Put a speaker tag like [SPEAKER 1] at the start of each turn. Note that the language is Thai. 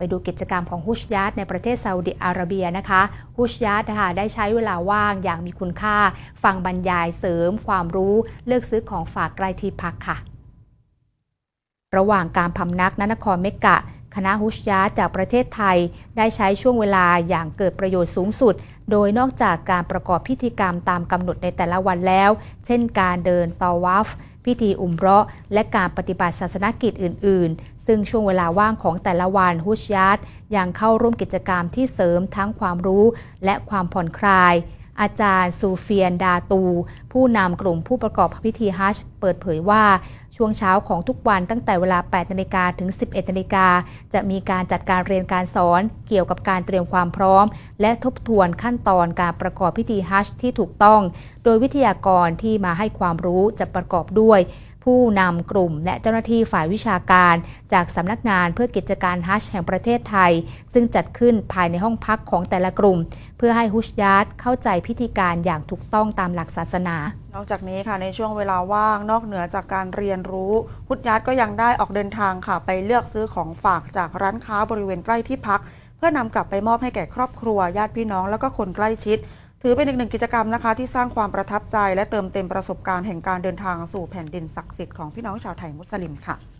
[SPEAKER 1] ไปดูกิจกรรมของฮุชยาดในประเทศซาอุดิอาระเบียนะคะฮุชยาดนะคะได้ใช้เวลาว่างอย่างมีคุณค่า ฟังบรรยายเสริมความรู้เลือกซื้อของฝากใกล้ที่พักค่ะ ระหว่างการพำนักณนครเมกะ คณะฮุชยาตจากประเทศไทยได้ใช้ช่วงเวลาอย่างเกิดประโยชน์สูงสุด โดยนอกจากการประกอบพิธีกรรมตามกำหนดในแต่ละวันแล้ว เช่นการเดินตอวัฟพิธีอุมเราะและการปฏิบัติศาสนกิจอื่น ๆ ซึ่งช่วงเวลาว่างของแต่ละวันฮุชยาตยังเข้าร่วมกิจกรรมที่เสริมทั้งความรู้และความผ่อนคลาย อาจารย์ซูเฟียนดาตู ผู้นำกลุ่มผู้ประกอบพิธีฮัจเปิดเผยว่าช่วงเช้าของทุกวันตั้งแต่เวลา 8 นาฬิกาถึง 11 นาฬิกา จะมีการจัดการเรียนการสอนเกี่ยวกับการเตรียมความพร้อม และทบทวนขั้นตอนการประกอบพิธีฮัจที่ถูกต้อง โดยวิทยากรที่มาให้ความรู้จะประกอบด้วยผู้นำกลุ่มและเจ้าหน้าที่ฝ่ายวิชาการ จากสำนักงานเพื่อกิจการฮัจญ์แห่งประเทศไทย ซึ่งจัดขึ้นภายในห้องพักของแต่ละกลุ่ม เพื่อให้ฮุชยาร์ตเข้าใจพิธีการอย่างถูกต้องตามหลักศาสนา
[SPEAKER 2] นอกจากนี้ค่ะในช่วงเวลาว่างนอกเหนือจากการเรียนรู้พุทธยัดก็ยังได้ออกเดินทางค่ะ ไปเลือกซื้อของฝากจากร้านค้าบริเวณใกล้ที่พัก เพื่อนำกลับไปมอบให้แก่ครอบครัวญาติพี่น้องแล้วก็คนใกล้ชิด ถือเป็นอีกหนึ่งกิจกรรมนะคะที่สร้างความประทับใจ และเติมเต็มประสบการณ์แห่งการเดินทางสู่แผ่นดินศักดิ์สิทธิ์ของพี่น้องชาวไทยมุสลิมค่ะ